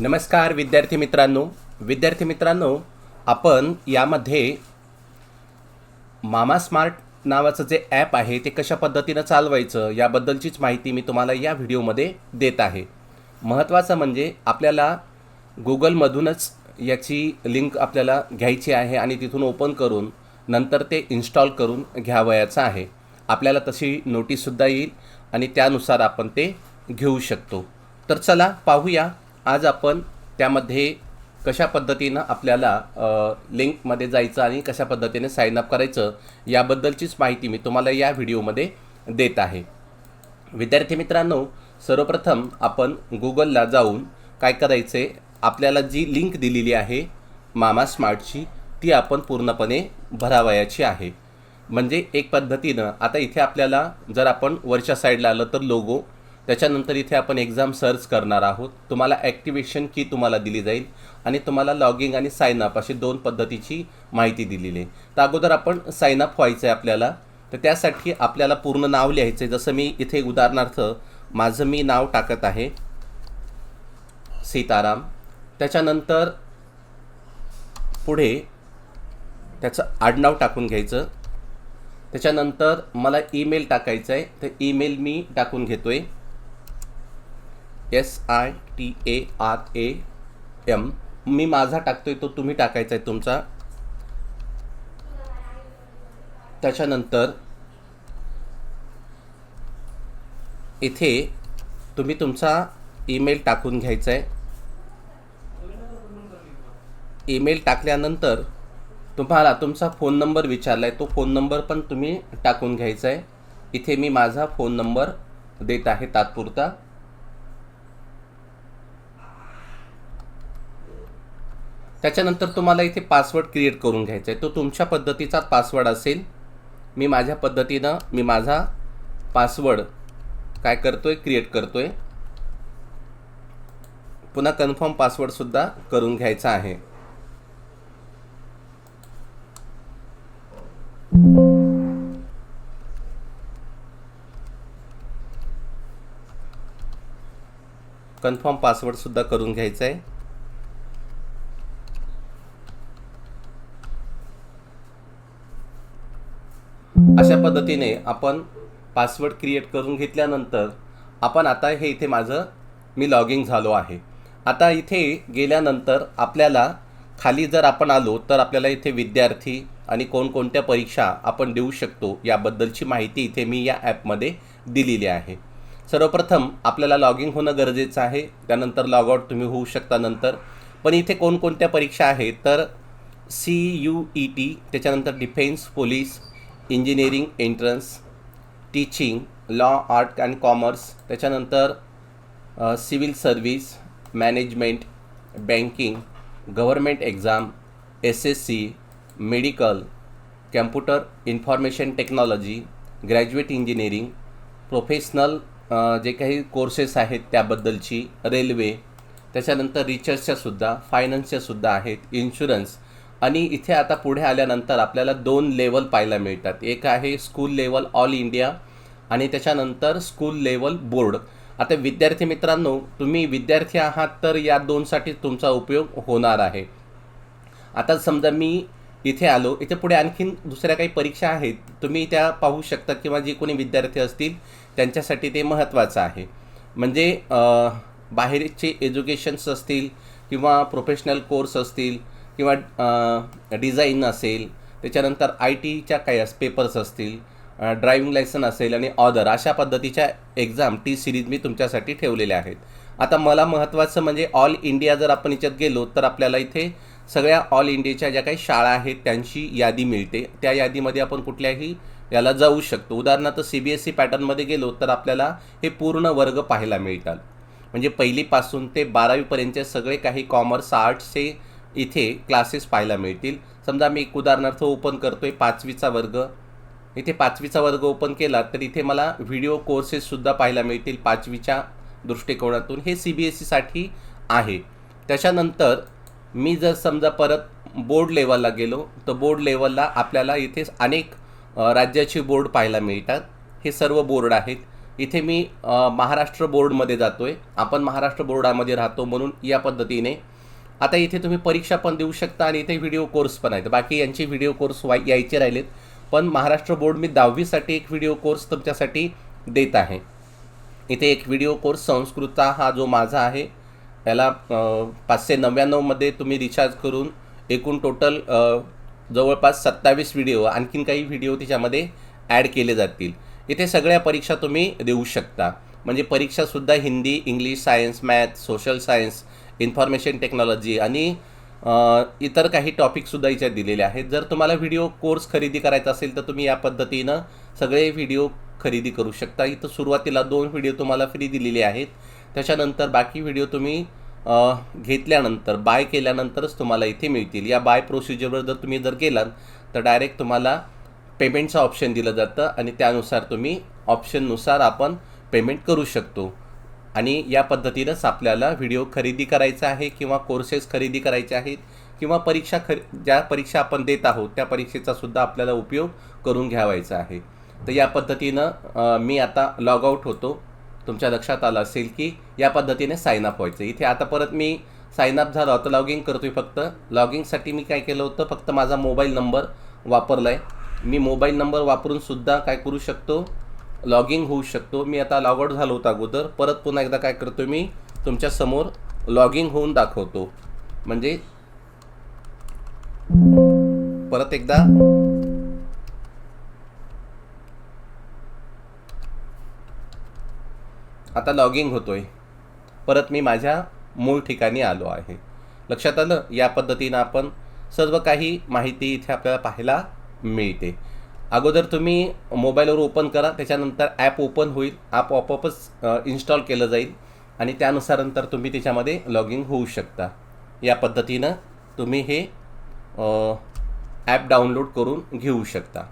नमस्कार विद्यार्थी मित्रांनो. विद्यार्थी मित्रांनो आपण यामध्ये मामा स्मार्ट नावाचं जे ॲप आहे ते कशा पद्धतीनं चालवायचं याबद्दलचीच माहिती मी तुम्हाला या व्हिडिओमध्ये देत आहे. महत्त्वाचं म्हणजे आपल्याला गुगलमधूनच याची लिंक आपल्याला घ्यायची आहे आणि तिथून ओपन करून नंतर ते इन्स्टॉल करून घ्यावयाचं आहे. आपल्याला तशी नोटीससुद्धा येईल आणि त्यानुसार आपण ते घेऊ शकतो. तर चला पाहूया आज आपण त्यामध्ये कशा पद्धतीनं आपल्याला लिंकमध्ये जायचं आणि कशा पद्धतीने साईन अप करायचं याबद्दलचीच माहिती मी तुम्हाला या व्हिडिओमध्ये देत आहे. विद्यार्थी मित्रांनो सर्वप्रथम आपण गुगलला जाऊन काय करायचे आपल्याला जी लिंक दिलेली आहे मामा स्मार्टची ती आपण पूर्णपणे भरावयाची आहे. म्हणजे एक पद्धतीनं आता इथे आपल्याला जर आपण वरच्या साईडला आलं तर लोगो त्याच्यानंतर इथे आपण एक्झाम सर्च करणार आहोत. तुम्हाला ॲक्टिवेशन की तुम्हाला दिली जाईल आणि तुम्हाला लॉगिंग आणि सायनअप अशी दोन पद्धतीची माहिती दिलेली आहे. तर अगोदर आपण सायनअप व्हायचं आहे आपल्याला. तर त्यासाठी आपल्याला पूर्ण नाव लिहायचं आहे जसं मी इथे उदाहरणार्थ माझं मी नाव टाकत आहे सीताराम. त्याच्यानंतर पुढे त्याचं आडनाव टाकून घ्यायचं. त्याच्यानंतर मला ईमेल टाकायचं आहे तर ईमेल मी टाकून घेतो आहे S I T A R A M मी माझा टाकतोय तो तुम्ही टाकायचा आहे तुमचा. त्याच्यानंतर इथे तुम्ही तुमचा ईमेल टाकून घ्यायचा आहे ईमेल टाकल्यानंतर तुम्हाला तुमचा फोन नंबर विचारला आहे तो फोन नंबर पण तुम्ही टाकून घ्यायचा आहे इथे मी माझा फोन नंबर देत आहे तात्पुरता. त्याच्यानंतर तुम्हाला इथे पासवर्ड क्रिएट करून घ्यायचा आहे तो तुमच्या पद्धतीचा पासवर्ड असेल. मी माझ्या पद्धतीनं मी माझा पासवर्ड काय करतोय क्रिएट करतोय. पुन्हा कन्फर्म पासवर्डसुद्धा करून घ्यायचा आहे. कन्फर्म पासवर्डसुद्धा करून घ्यायचा आहे अशा पद्धतीने आपण पासवर्ड क्रिएट करून घेतल्यानंतर आपण आता हे इथे माझं मी लॉगिंग झालो आहे. आता इथे गेल्यानंतर आपल्याला खाली जर आपण आलो तर आपल्याला इथे विद्यार्थी आणि कोणकोणत्या परीक्षा आपण देऊ शकतो याबद्दलची माहिती इथे मी या ॲपमध्ये दिलेली आहे. सर्वप्रथम आपल्याला लॉगिंग होणं गरजेचं आहे. त्यानंतर लॉगआउट तुम्ही होऊ शकता नंतर. पण इथे कोणकोणत्या परीक्षा आहेत? तर सी यू ई टी त्याच्यानंतर defence police engineering entrance teaching law art and commerce त्याच्यानंतर civil service management banking government exam S S C medical computer information technology graduate engineering professional जे काही कोर्सेस आहेत त्याबद्दलची रेल्वे त्याच्यानंतर रिसर्चच्या फायनान्सच्यासुद्धा सुद्धा आहेत insurance आणि इथे आता पुढे आल्यानंतर आपल्याला दोन लेवल पाहायला मिळतात. एक आहे स्कूल लेवल ऑल इंडिया आणि त्याच्यानंतर स्कूल लेवल बोर्ड. आता विद्यार्थी मित्रांनो तुम्ही विद्यार्थी आहात तर या दोनसाठी तुमचा उपयोग होणार आहे. आता समजा मी इथे आलो इथे पुढे आणखीन दुसऱ्या काही परीक्षा आहेत तुम्ही त्या पाहू शकता किंवा जे कोणी विद्यार्थी असतील त्यांच्यासाठी ते महत्त्वाचं आहे. म्हणजे बाहेरचे एज्युकेशन्स असतील किंवा प्रोफेशनल कोर्स असतील किंवा डिझाईन असेल त्याच्यानंतर आय टीच्या काही अस पेपर्स असतील ड्रायव्हिंग लायसन असेल आणि ऑदर अशा पद्धतीच्या एक्झाम टी सिरीज मी तुमच्यासाठी ठेवलेल्या आहेत. आता मला महत्त्वाचं म्हणजे ऑल इंडिया जर आपण याच्यात गेलो तर आपल्याला इथे सगळ्या ऑल इंडियाच्या ज्या काही शाळा आहेत त्यांची यादी मिळते. त्या यादीमध्ये आपण कुठल्याही याला जाऊ शकतो. उदाहरणार्थ सी बी एस सी पॅटर्नमध्ये गेलो तर आपल्याला हे पूर्ण वर्ग पाहायला मिळतात. म्हणजे पहिलीपासून ते बारावीपर्यंतचे सगळे काही कॉमर्स आर्ट्सचे इथे क्लासेस पाहायला मिळतील. समजा मी एक उदाहरणार्थ ओपन करतो आहे पाचवीचा वर्ग. इथे पाचवीचा वर्ग ओपन केला तर इथे मला व्हिडिओ कोर्सेससुद्धा पाहायला मिळतील पाचवीच्या दृष्टिकोनातून. हे सी बी एस सीसाठी आहे. त्याच्यानंतर मी जर समजा परत बोर्ड लेवलला गेलो तर बोर्ड लेवलला आपल्याला इथे अनेक राज्याची राज्याचे बोर्ड पाहायला मिळतात. हे सर्व बोर्ड आहेत. इथे मी महाराष्ट्र बोर्डमध्ये जातो आहे आपण महाराष्ट्र बोर्डामध्ये राहतो म्हणून या पद्धतीने आता इथे तुम्ही परीक्षा पण देऊ शकता आणि इथे व्हिडिओ कोर्स पण आहेत. बाकी यांचे व्हिडिओ कोर्स वाय यायचे राहिलेत. पण महाराष्ट्र बोर्ड मी दहावीसाठी एक व्हिडिओ कोर्स तुमच्यासाठी देत आहे. इथे एक व्हिडिओ कोर्स संस्कृतचा हा जो माझा आहे याला पाचशे नव्याण्णवमध्ये तुम्ही रिचार्ज करून एकूण टोटल जवळपास सत्तावीस व्हिडिओ आणखीन काही व्हिडिओ त्याच्यामध्ये ॲड केले जातील. इथे सगळ्या परीक्षा तुम्ही देऊ शकता. म्हणजे परीक्षासुद्धा Hindi English science math social science information technology आणि इतर काही टॉपिकसुद्धा याच्यात दिलेले आहेत. जर तुम्हाला व्हिडिओ कोर्स खरेदी करायचा असेल तर तुम्ही या पद्धतीनं सगळे व्हिडिओ खरेदी करू शकता. इथं सुरुवातीला दोन व्हिडिओ तुम्हाला फ्री दिलेले आहेत. त्याच्यानंतर बाकी व्हिडिओ तुम्ही घेतल्यानंतर बाय केल्यानंतरच तुम्हाला इथे मिळतील. या बाय प्रोसिजरवर जर तुम्ही जर गेलात तर डायरेक्ट तुम्हाला पेमेंटचं ऑप्शन दिलं जातं आणि त्यानुसार तुम्ही ऑप्शननुसार आपण पेमेंट करू शकतो. आणि या पद्धतीनंच आपल्याला व्हिडिओ खरेदी करायचा आहे किंवा कोर्सेस खरेदी करायचे आहेत किंवा परीक्षा खर ज्या परीक्षा आपण देत आहोत त्या परीक्षेचा सुद्धा आपल्याला उपयोग करून घ्यावायचा आहे. तर या पद्धतीनं मी आता लॉग आऊट होतो. तुमच्या लक्षात आलं असेल की या पद्धतीने साइन अप व्हायचं. इथे आता परत मी साइन अप झालो. आता लॉगिंग करतोय फक्त. लॉगिंगसाठी मी काय केलं होतं? फक्त माझा मोबाईल नंबर वापरला आहे मी मोबाईल नंबर वापरून सुद्धा काय करू शकतो? लॉगिंग होऊ शकतो. मी आता लॉगआउट झालो होतो अगोदर. परत पुन्हा एकदा काय करतो मी? तुमच्यासमोर लॉगिंग होऊन दाखवतो. म्हणजे परत एकदा आता लॉगिंग होतोय. परत मी माझ्या मूळ ठिकाणी आलो आहे. लक्षात आलं? या पद्धतीनं आपण सर्व काही माहिती इथे आपल्याला पाहायला मिळते. अगोदर तुम्ही मोबाईलवर ओपन करा त्याच्यानंतर ॲप ओपन होईल ॲप आपोआपच इन्स्टॉल केलं जाईल आणि त्यानुसार नंतर तुम्ही त्याच्यामध्ये लॉग इन होऊ शकता. या पद्धतीनं तुम्ही हे ॲप डाउनलोड करून घेऊ शकता.